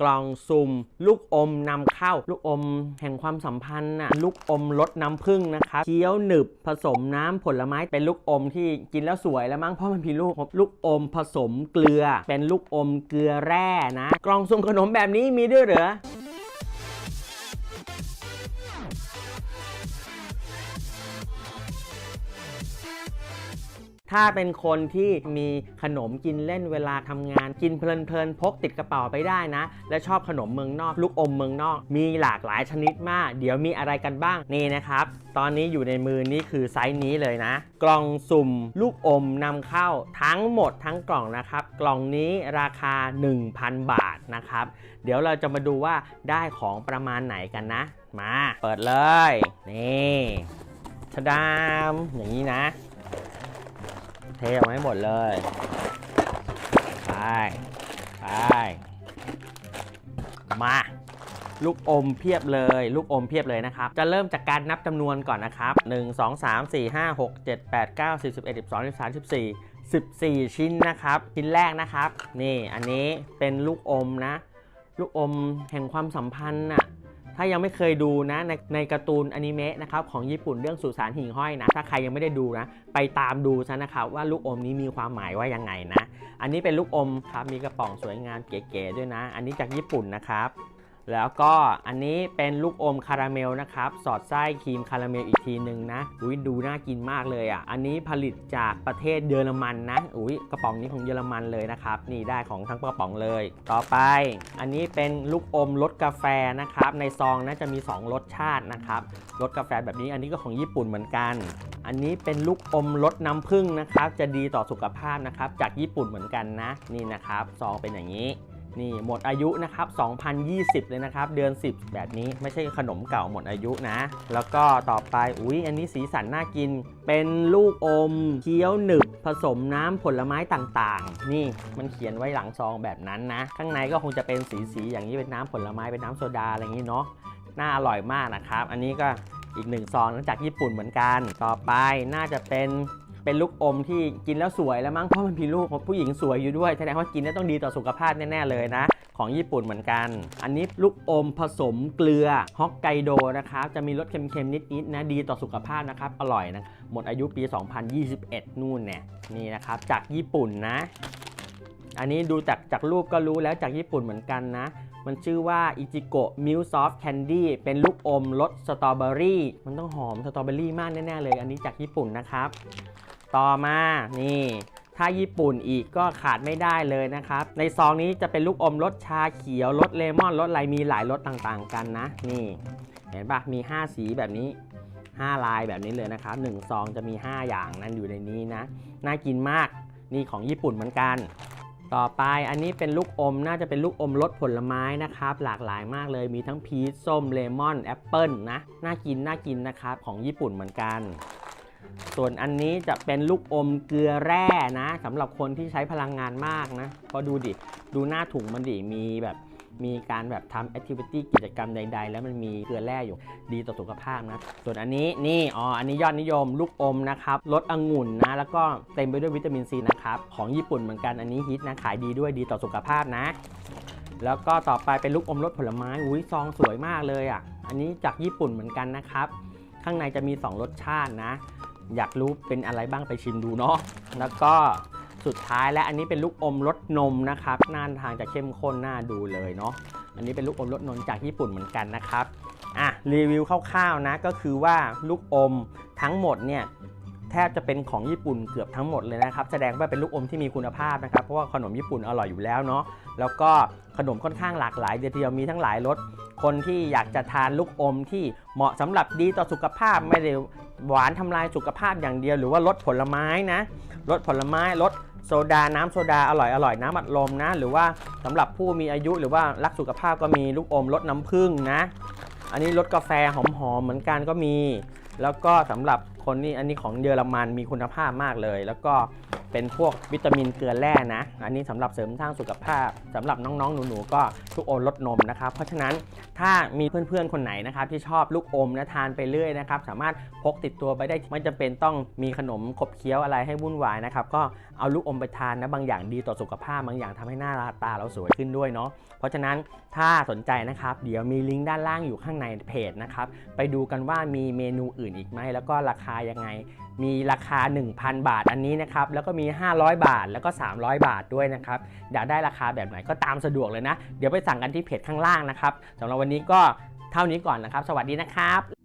กล่องสุ่ม ลูกอมนำเข้า ลูกอมแห่งความสัมพันธ์น่ะลูกอมรสน้ำผึ้งนะครับเคี้ยวหนึบผสมน้ำผลไม้เป็นลูกอมที่กินแล้วสวยแล้วมั้งเพราะมันมีลูกลูกอมผสมเกลือ เป็นลูกอมเกลือแร่นะ กล่องสุ่มขนมแบบนี้มีด้วยเหรอ ถ้าเป็นคนที่มีขนมกินเล่นเวลาทำงาน กินเพลินๆพกติดกระเป๋าไปได้นะ และชอบขนมเมืองนอก ลูกอมเมืองนอก มีหลากหลายชนิดมาก เดี๋ยวมีอะไรกันบ้างนี่นะครับ ตอนนี้อยู่ในมือนี่คือไซส์นี้เลยนะ กล่องสุ่ม ลูกอมนำเข้าทั้งหมดทั้งกล่องนะครับ กล่องนี้ราคา 1,000 บาทนะครับ เดี๋ยวเราจะมาดูว่าได้ของประมาณไหนกันนะ มาเปิดเลย นี่ชดามอย่างนี้นะ เทออกมาให้หมดเลย ไป ไป มา ลูกอมเพียบเลย ลูกอมเพียบเลยนะครับ จะเริ่มจากการนับจำนวนก่อนนะครับ 1 2 3 4 5 6 7 8 9 10 11 12 13 14 14 ชิ้นนะครับ ชิ้นแรกนะครับ นี่อันนี้เป็นลูกอมนะ ลูกอมแห่งความสัมพันธ์น่ะ ถ้ายังไม่เคยดูนะในในการ์ตูนอนิเมะนะครับของญี่ปุ่นเรื่องสุสานหิ่งห้อยนะถ้าใครยังไม่ได้ดูนะ ไปตามดูซะนะครับว่าลูกอมนี้มีความหมายว่ายังไงนะ อันนี้เป็นลูกอมครับมีกระป๋องสวยงามเก๋ๆด้วยนะ อันนี้จากญี่ปุ่นนะครับ แล้วก็อันนี้เป็นลูกอมคาราเมลนะครับ สอดไส้ครีมคาราเมลอีกทีหนึ่งนะ อุ้ยดูน่ากินมากเลยอะ อันนี้ผลิตจากประเทศเยอรมันนะ อุ้ยกระป๋องนี้ของเยอรมันเลยนะครับ นี่ได้ของทั้งกระป๋องเลย ต่อไป อันนี้เป็นลูกอมรสกาแฟนะครับ ในซองนะจะมี 2 รสชาตินะครับ รสกาแฟแบบนี้ อันนี้ก็ของญี่ปุ่นเหมือนกัน อันนี้เป็นลูกอมรสน้ำผึ้งนะครับ จะดีต่อสุขภาพนะครับ จากญี่ปุ่นเหมือนกันนะ นี่นะครับ ซองเป็นอย่างนี้ นี่หมดอายุนะครับ 2020 เลยนะครับ เดือน 10 แบบนี้ไม่ใช่ขนมเก่าหมดอายุนะ แล้วก็ต่อไป อุ๊ย อันนี้สีสันน่ากิน เป็นลูกอมเคี้ยวหนึบ ผสมน้ำผลไม้ต่างๆ นี่มันเขียนไว้หลังซองแบบนั้นนะ ข้างในก็คงจะเป็นสีๆอย่างนี้เป็นน้ำผลไม้เป็นน้ำโซดาอะไรอย่างนี้เนาะ น่าอร่อยมากนะครับ อันนี้ก็อีกหนึ่งซองนะจากญี่ปุ่นเหมือนกัน ต่อไปน่าจะเป็น เป็นลูกอมที่กินแล้วสวยแล้วมั้งเพราะมันมีลูกผู้หญิงสวยอยู่ด้วยแสดงว่ากินแล้วต้องดีต่อสุขภาพแน่ๆเลยนะของญี่ปุ่นเหมือนกัน อันนี้ลูกอมผสมเกลือฮอกไกโดนะครับ จะมีรสเค็มๆ นิดๆนะ ดีต่อสุขภาพนะครับ อร่อยนะ หมดอายุปี 2021 นู่นเนี่ยนี่นะครับ จากญี่ปุ่นนะ อันนี้ดูจากจากรูปก็รู้แล้วจากญี่ปุ่นเหมือนกันนะ มันชื่อว่าอิจิโกะมิลซอฟแคนดี้เป็นลูกอมรสสตรอเบอรี่ มันต้องหอมสตรอเบอรี่มากแน่ๆเลย อันนี้จากญี่ปุ่นนะครับ ต่อมานี่ถ้าญี่ปุ่นอีกก็ขาดไม่ได้เลยนะครับ ในซองนี้จะเป็นลูกอมรสชาเขียวรสเลมอนรสอะไรมีหลายรสต่างๆ กันนะ นี่ เห็นปะมี 5 สีแบบนี้ 5 ลายแบบนี้เลยนะครับ1ซองจะมี 5 อย่างนั้นอยู่ในนี้นะ น่ากินมากนี่ของญี่ปุ่นเหมือนกัน ต่อไปอันนี้เป็นลูกอมน่าจะเป็นลูกอมรสผลไม้นะครับ หลากหลายมากเลยมีทั้งพีชส้มเลมอนแอปเปิลนะน่ากินน่ากินนะครับของญี่ปุ่นเหมือนกัน ส่วนอันนี้จะเป็นลูกอมเกลือแร่นะสำหรับคนที่ใช้พลังงานมากนะพราะดูดิ ดูหน้าถุงมันดิมีแบบมีการแบบทำแอคทิวิตี้กิจกรรมใด ๆ แล้วมันมีเกลือแร่อยู่ดีต่อสุขภาพนะ ส่วนอันนี้นี่อ๋ออันนี้ยอดนิยมลูกอมนะครับรสองุ่นนะ แล้วก็เต็มไปด้วยวิตามินซีนะครับ ของญี่ปุ่นเหมือนกันอันนี้ฮิตนะขายดีด้วยดีต่อสุขภาพนะ แล้วก็ต่อไปเป็นลูกอมรสผลไม้อุ้ยซองสวยมากเลยอะอันนี้จากญี่ปุ่นเหมือนกันนะครับ ข้างในจะมี 2 รสชาตินะ อยากรู้เป็นอะไรบ้างไปชิมดูเนาะแล้วก็สุดท้ายและอันนี้เป็นลูกอมรสนมนะครับหน้าทางจะเข้มข้นน่าดูเลยเนาะอันนี้เป็นลูกอมรสนมจากญี่ปุ่นเหมือนกันนะครับอะรีวิวคร่าวๆนะก็คือว่าลูกอมทั้งหมดเนี่ยแทบจะเป็นของญี่ปุ่นเกือบทั้งหมดเลยนะครับ แสดงว่าเป็นลูกอมที่มีคุณภาพนะครับ เพราะว่าขนมญี่ปุ่นอร่อยอยู่แล้วเนาะแล้วก็ขนมค่อนข้างหลากหลายเดียวมีทั้งหลายรส คนที่อยากจะทานลูกอมที่เหมาะสำหรับดีต่อสุขภาพไม่ได้หวานทำลายสุขภาพอย่างเดียว หรือว่าลดผลไม้นะลดผลไม้ลดโซดา น้ำโซดาอร่อยอร่อยน้ำอัดลมนะ หรือว่าสำหรับผู้มีอายุหรือว่ารักสุขภาพก็มีลูกอมลดน้ำผึ้งนะ อันนี้รสกาแฟหอมๆเหมือนกันก็มี แล้วก็สำหรับคนนี้อันนี้ของเยอรมันมีคุณภาพมากเลย แล้วก็ เป็นพวกวิตามินเกลือแร่นะ อันนี้สำหรับเสริมสร้างสุขภาพสำหรับน้องๆ หนูๆ ก็ลูกอมลดนมนะครับ เพราะฉะนั้นถ้ามีเพื่อนๆ คนไหนนะครับที่ชอบลูกอมนะทานไปเรื่อยนะครับ สามารถพกติดตัวไปได้ไม่จำเป็นต้องมีขนมขบเคี้ยวอะไรให้วุ่นวายนะครับ ก็เอาลูกอมไปทานนะบางอย่างดีต่อสุขภาพ บางอย่างทำให้หน้าตาเราสวยขึ้นด้วยเนาะ เพราะฉะนั้นถ้าสนใจนะครับเดี๋ยวมีลิงก์ด้านล่างอยู่ข้างในเพจนะครับไปดูกันว่ามีเมนูอื่นอีกไหมแล้วก็ราคายังไง มีราคา 1,000 บาทอันนี้นะครับ แล้วก็มี 500 บาท แล้วก็ 300 บาทด้วยนะครับ อยากได้ราคาแบบไหนก็ตามสะดวกเลยนะ เดี๋ยวไปสั่งกันที่เพจข้างล่างนะครับสำหรับวันนี้ก็เท่านี้ก่อนนะครับ สวัสดีนะครับ